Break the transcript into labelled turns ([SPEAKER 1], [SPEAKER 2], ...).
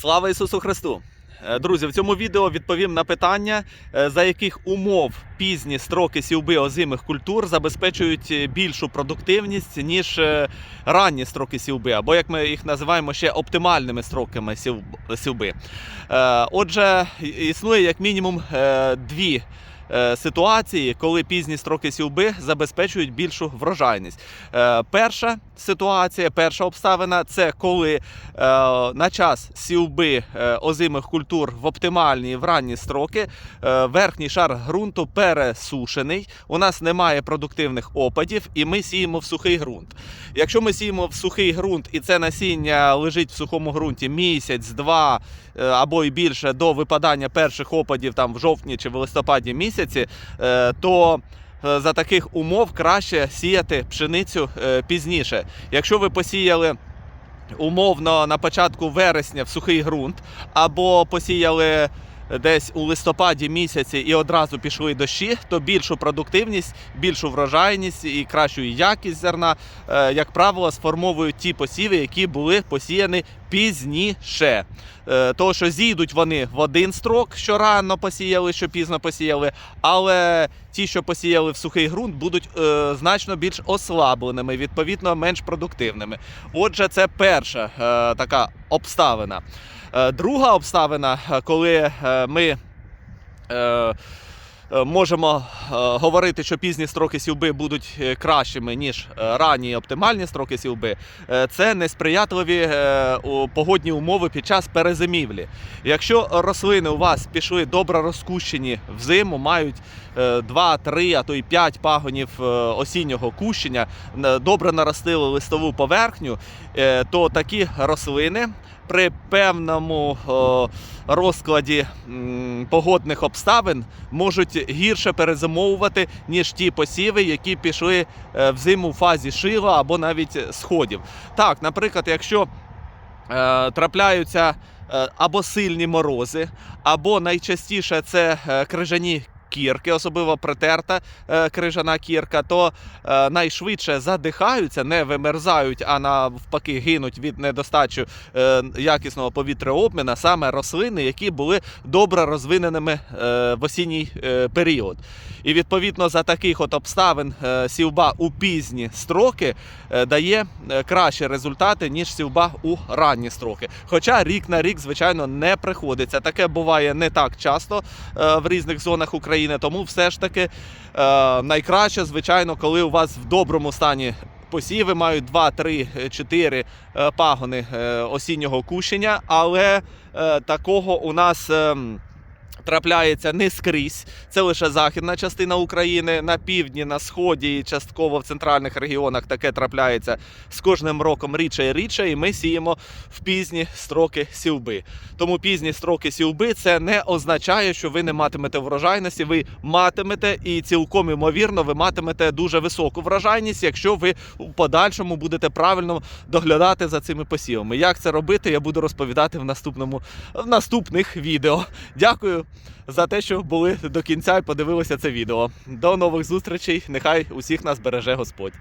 [SPEAKER 1] Слава Ісусу Христу! Е, Друзі, в цьому відео відповім на питання, е, за яких умов пізні строки сівби озимих культур забезпечують е, більшу продуктивність, ніж ранні строки сівби, або як ми їх називаємо ще оптимальними строками сів- сівби. Отже, існує як мінімум дві. Ситуації, коли пізні строки сівби забезпечують більшу врожайність. Перша ситуація, перша обставина це коли е, на час сівби е, озимих культур в оптимальні в ранні строки е, верхній шар ґрунту пересушений. У нас немає продуктивних опадів, і ми сіємо в сухий ґрунт. Якщо ми сіємо в сухий ґрунт і це насіння лежить в сухому ґрунті місяць, два е, або і більше до випадання перших опадів там в жовтні чи в листопаді місяці, е, то за таких умов краще сіяти пшеницю е, пізніше. Якщо ви посіяли умовно на початку вересня в сухий ґрунт, або посіяли десь у листопаді місяці і одразу пішли дощі, то більшу продуктивність, більшу врожайність і кращу якість зерна, е, як правило, сформовують ті посіви, які були посіяні пізніше. Е, Того, що зійдуть вони в один строк, що рано посіяли, що пізно посіяли, але ті, що посіяли в сухий ґрунт, будуть е, значно більш ослабленими, відповідно менш продуктивними. Отже, це перша е, така обставина. Е, друга обставина, е, коли е, ми. Е, Можемо е, говорити, що пізні строки сівби будуть е, кращими, ніж е, ранні оптимальні строки сівби. Е, Це несприятливі е, погодні умови під час перезимівлі. Якщо рослини у вас пішли добре розкущені взиму, мають 2, 3, а то й 5 пагонів е, осіннього кущення, добре наростили листову поверхню, е, то такі рослини при певному розкладі погодних обставин можуть гірше перезимовувати, ніж ті посіви, які пішли е, взиму в фазі шила або навіть сходів. Так, наприклад, якщо е, трапляються е, або сильні морози, або найчастіше це крижані. Кірки, особливо притерта е, крижана кірка, то е, найшвидше задихаються, не вимерзають, а навпаки гинуть від недостачі е, якісного повітряобміну саме рослини, які були добре розвиненими в осінній період. І відповідно за таких от обставин сівба у пізні строки дає кращі результати, ніж сівба у ранні строки. Хоча рік на рік, звичайно, не приходиться. Таке буває не так часто в різних зонах України, тому все ж таки е, найкраще, звичайно, коли у вас в доброму стані. Посіви мають 2, 3, 4 е, пагони е, осіннього кущення, але е, такого у нас ем, трапляється не скрізь. Це лише західна частина України. На півдні, на сході і частково в центральних регіонах таке трапляється з кожним роком рідше і рідше, і ми сіємо в пізні строки сівби. Тому пізні строки сівби це не означає, що ви не матимете врожайності. Ви матимете і цілком імовірно ви матимете дуже високу врожайність, якщо ви у подальшому будете правильно доглядати за цими посівами. Як це робити, я буду розповідати в наступному в наступних відео. Дякую за те, що були до кінця і подивилися це відео. До нових зустрічей. Нехай усіх нас береже Господь.